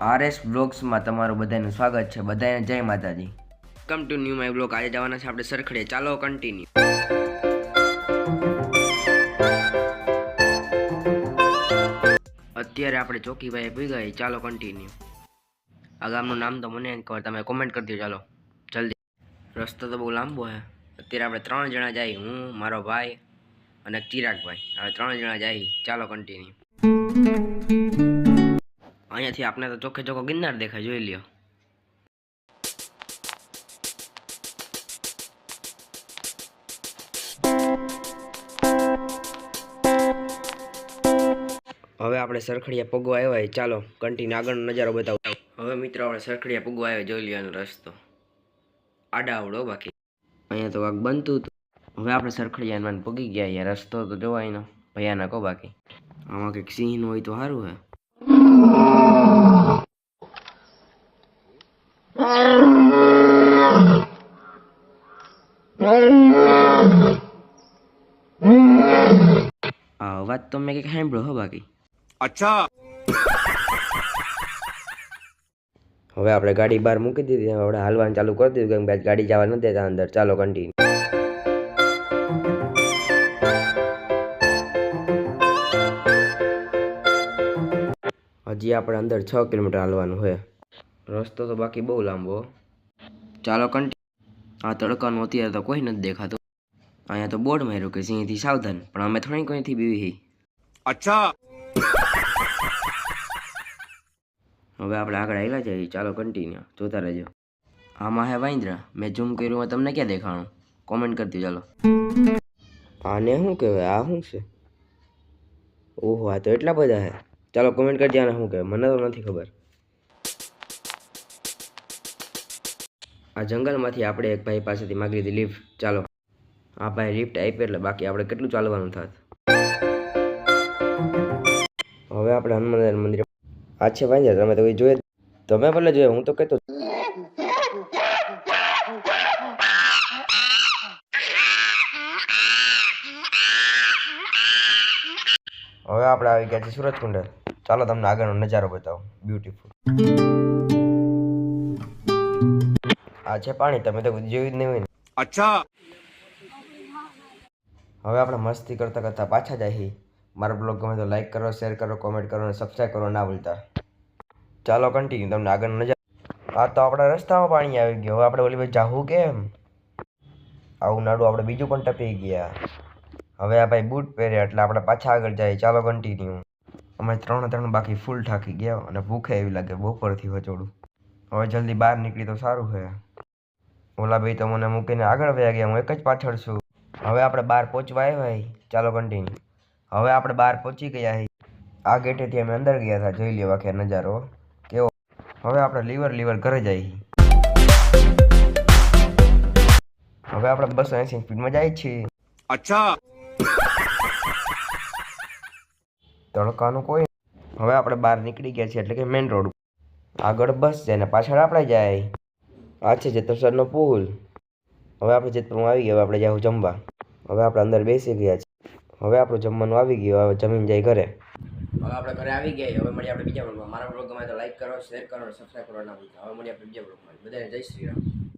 RS બ્લોગ્સમાં તમારું બધાનું સ્વાગત છે. બધાને જય માતાજી. Come to new my blog આજે જવાના છે આપણે સરખડે. ચાલો કન્ટિન્યુ અત્યારે આપણે ચોકીભાઈ પી ગઈ ચાલો કન્ટિન્યુ આ ગામનું નામ તો મને એમ ખબર. તમે કોમેન્ટ કરી દો ચાલો. જલ્દી. રસ્તો તો બહુ લાંબો હે અત્યારે આપણે ત્રણ જણા જાય. હું, મારો ભાઈ અને ચિરાગભાઈ. હવે ત્રણ જણા જાય. ચાલો કન્ટિન્યુ અહીંયાથી આપણે તો ચોખ્ખે ચોખ્ખો ગિરનાર દેખાય, જોઈ લ્યો. હવે આપણે સરખડીયા પગવા આવ્યા ચાલો કન્ટિન્યુ આગળનો નજારો બતાવો. હવે મિત્રો, આપણે સરખડીયા પગો આવ્યા જોઈ લ્યો રસ્તો. આડા આવડો બાકી. અહીંયા તો કાંક બનતું હતું. હવે આપણે સરખડીયામાં પગી ગયા યાર રસ્તો તો જોવાય ન, ભયાનક બાકી. આમાં કંઈક સિંહ હોય તો સારું હે. આ અવાજ તો મેં કંઈક સાંભળ્યો હો બાકી अच्छा હવે આપણે ગાડી બહાર મૂકી દીધી હવે આપણે હાલવાનું ચાલુ કરી દીધું કેમ કે આજ ગાડી જવા નથી દેતા અંદર ચાલો કન્ટિન્યુ હજી આપણે અંદર છ કિલોમીટર હાલવાનું છે. રસ્તો તો બાકી બહુ લાંબો. ચાલો કંટી આ તડકાનું અત્યારે તો કોઈ નથી દેખાતું. અહીંયા તો બોર્ડ માર્યું કે સિંહથી સાવધાન પણ અમે થોડી કોઈથી બીવી અચ્છા. હવે આપણે આગળ આવેલા જઈએ. ચાલો કન્ટિન્યુ જોતા રહેજો. આમાં હે વાંદરા. મેં ઝૂમ કર્યું તમને ક્યાં દેખાણું? કોમેન્ટ કરતી ચાલો. આને શું કહેવાય? આ શું છે? ઓહો આ તો એટલા બધા હે. ચાલો કોમેન્ટ કરજે આને શું કહેવાય? મને તો નથી ખબર. આ જંગલમાંથી આપણે એક ભાઈ પાસેથી માગી લીધી લિફ્ટ ચાલો. આ ભાઈ લિફ્ટ આપી એટલે બાકી આપણે કેટલું ચાલવાનું થાત? હવે આપણે હનુમાન મંદિર આ છે ભાઈ તમે તો જોઈએ તમે ભલે જોયે, હું તો કહેતો હવે આપણે આવી ગયા છે સુરજ ચાલો તમને આગળનો નજારો બતાવો. બ્યુટીફુલ આ છે પાણી તમે તો જોયું જ નહીં હોય અચ્છા. હવે આપણે મસ્તી કરતા કરતા પાછા જઈએ મારો બ્લોગ ગમે તો લાઈક કરો શેર કરો કોમેન્ટ કરો અને સબસ્ક્રાઈબ કરો ના ભૂલતા. ચાલો કન્ટિન્યુ તમને આગળ નજર આ તો આપણા રસ્તામાં પાણી આવી ગયું. હવે આપણે ઓલી ભાઈ જાવું કેમ? આવું નાડું આપણે બીજું પણ ટપી ગયા. હવે આ ભાઈ બૂટ પહેર્યા એટલે આપણે પાછા આગળ જઈએ. ચાલો કન્ટિન્યુ અમે ત્રણ ત્રણ બાકી ફૂલ થાકી ગયા અને ભૂખે એવી લાગે બપોરથી હચોડું હવે જલ્દી બહાર નીકળી તો સારું છે ઓલા ભાઈ તો મને મૂકીને આગળ વયા ગયા, હું એક જ પાછળ છું. હવે આપણે બહાર પહોંચવા આવ્યા ચાલો કન્ટિન્યુ હવે આપણે બહાર પહોંચી ગયા આ ગેટેથી અમે અંદર ગયા હતા, જોઈ લેવા કે નજારો. કેવો? હવે આપણે લીવર લીવર ઘરે જઈએ. હવે આપણે બસો એસી સ્પીડમાં જાય છીએ. અચ્છા. તડકાનું કોઈ હવે આપણે બહાર નીકળી ગયા છીએ એટલે કે મેઇન રોડ આગળ બસ જાય ને પાછળ આપણે જાય. આ છે જેતરસરનો પુલ. હવે આપણે જેતપુરમાં આવી ગયા, હવે આપણે જાવ જમવા. હવે આપણે અંદર બેસી ગયા છીએ. હવે આપણું જમવાનું આવી ગયું, હવે જમીન જાય ઘરે. હવે આપણે ઘરે આવી ગયા હવે મળીએ આપણે બીજા બ્લોગમાં મારા બ્લોગ ગમે તો લાઈક કરો શેર કરો સબસ્ક્રાઈબ કરો ના ભૂલતા. હવે મળીએ આપણે બીજા બ્લોગમાં બધાને જય શ્રી રામ.